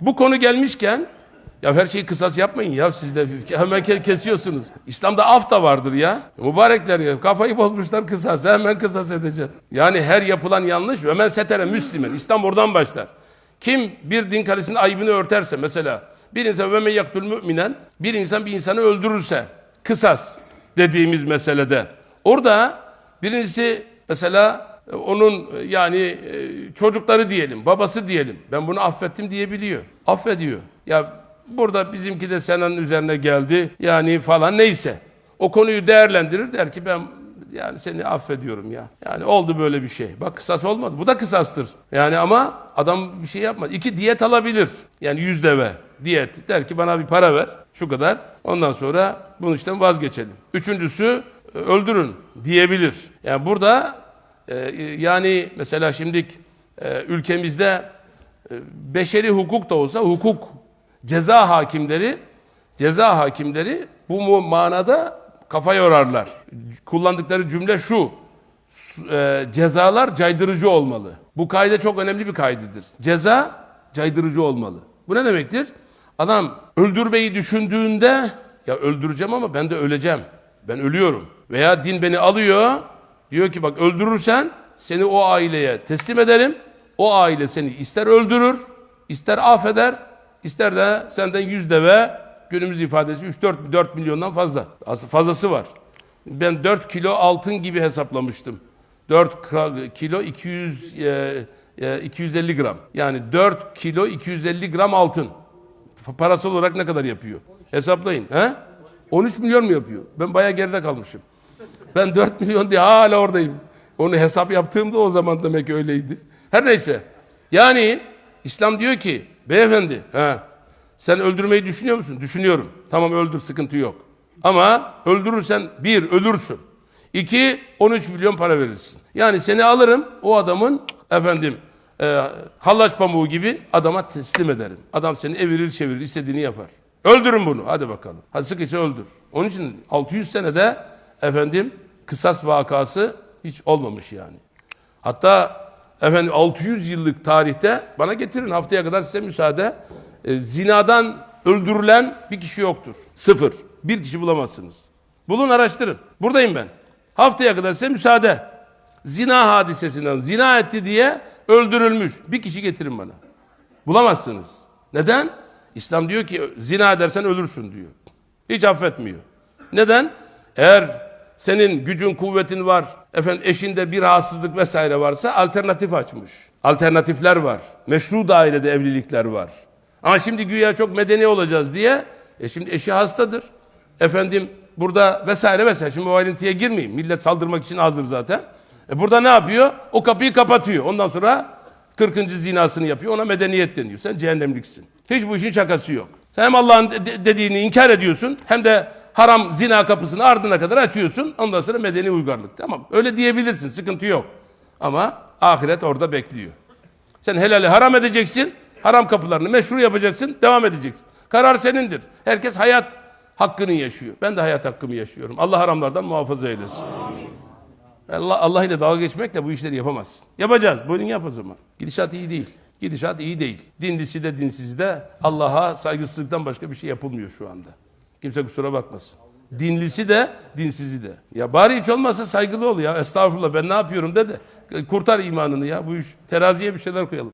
bu konu gelmişken ya her şeyi kısas yapmayın ya siz de hemen ke- kesiyorsunuz. İslam'da af da vardır ya. Mübarekler ya kafayı bozmuşlar kısas hemen kısas edeceğiz. Yani her yapılan yanlış ve men setere müslimen. İslam oradan başlar. Kim bir din kalesinin ayıbını örterse mesela bir insan ve men yaktul müminen bir insan bir insanı öldürürse kısas dediğimiz meselede orada birincisi mesela onun e, yani e, çocukları diyelim, babası diyelim. Ben bunu affettim diyebiliyor. Affediyor. Ya burada bizimki de senin üzerine geldi. Yani falan neyse. O konuyu değerlendirir der ki ben yani seni affediyorum ya. Yani oldu böyle bir şey. Bak kısas olmadı. Bu da kısastır. Yani ama adam bir şey yapmadı. İki diyet alabilir. Yani yüz deve diyet. Der ki bana bir para ver. Şu kadar. Ondan sonra bunun işten vazgeçelim. Üçüncüsü e, öldürün diyebilir. Yani burada e, yani mesela şimdi e, ülkemizde e, beşeri hukuk da olsa hukuk ceza hakimleri ceza hakimleri bu manada kafa yorarlar. Kullandıkları cümle şu. e, cezalar caydırıcı olmalı. Bu kaide çok önemli bir kaydedir. Ceza caydırıcı olmalı. Bu ne demektir? Adam öldürmeyi düşündüğünde ya öldüreceğim ama ben de öleceğim. Ben ölüyorum. Veya din beni alıyor. Diyor ki bak öldürürsen seni o aileye teslim ederim. O aile seni ister öldürür, ister affeder, ister de senden yüz deve günümüz ifadesi 3-4 4 milyondan fazla. Fazlası var. Ben 4 kilo altın gibi hesaplamıştım. 4 kra- kilo 200 e, e, 250 gram. Yani 4 kilo 250 gram altın. Parasal olarak ne kadar yapıyor? Hesaplayın. He? 13 milyon mu yapıyor? Ben bayağı geride kalmışım. Ben 4 milyon diye hala oradayım. Onu hesap yaptığımda o zaman demek ki öyleydi. Her neyse. Yani İslam diyor ki beyefendi he, sen öldürmeyi düşünüyor musun? Düşünüyorum. Tamam öldür sıkıntı yok. Ama öldürürsen bir ölürsün. İki 13 milyon para verirsin. Yani seni alırım o adamın efendim e, hallaç pamuğu gibi adama teslim ederim. Adam seni evirir çevirir istediğini yapar. Öldürün bunu hadi bakalım. Hadi sıkıysa öldür. Onun için 600 senede efendim kısas vakası hiç olmamış yani. Hatta efendim 600 yıllık tarihte bana getirin haftaya kadar size müsaade. E, zinadan öldürülen bir kişi yoktur. Sıfır. Bir kişi bulamazsınız. Bulun araştırın. Buradayım ben. Haftaya kadar size müsaade. Zina hadisesinden zina etti diye öldürülmüş. Bir kişi getirin bana. Bulamazsınız. Neden? İslam diyor ki zina edersen ölürsün diyor. Hiç affetmiyor. Neden? Eğer senin gücün, kuvvetin var, efendim eşinde bir rahatsızlık vesaire varsa alternatif açmış. Alternatifler var. Meşru dairede evlilikler var. Ama şimdi güya çok medeni olacağız diye, e şimdi eşi hastadır. Efendim burada vesaire vesaire. Şimdi o ayrıntıya girmeyeyim. Millet saldırmak için hazır zaten. E burada ne yapıyor? O kapıyı kapatıyor. Ondan sonra 40. zinasını yapıyor. Ona medeniyet deniyor. Sen cehennemliksin. Hiç bu işin şakası yok. Sen hem Allah'ın de- de- dediğini inkar ediyorsun hem de haram zina kapısını ardına kadar açıyorsun. Ondan sonra medeni uygarlık. Tamam öyle diyebilirsin. Sıkıntı yok. Ama ahiret orada bekliyor. Sen helali haram edeceksin. Haram kapılarını meşru yapacaksın. Devam edeceksin. Karar senindir. Herkes hayat hakkını yaşıyor. Ben de hayat hakkımı yaşıyorum. Allah haramlardan muhafaza eylesin. Allah, Allah ile dalga geçmekle bu işleri yapamazsın. Yapacağız. Buyurun yap o zaman. Gidişat iyi değil. Gidişat iyi değil. Dinlisi de dinsizi de Allah'a saygısızlıktan başka bir şey yapılmıyor şu anda. Kimse kusura bakmasın. Dinlisi de dinsizi de. Ya bari hiç olmazsa saygılı ol ya. Estağfurullah ben ne yapıyorum de de. Kurtar imanını ya. Bu iş teraziye bir şeyler koyalım.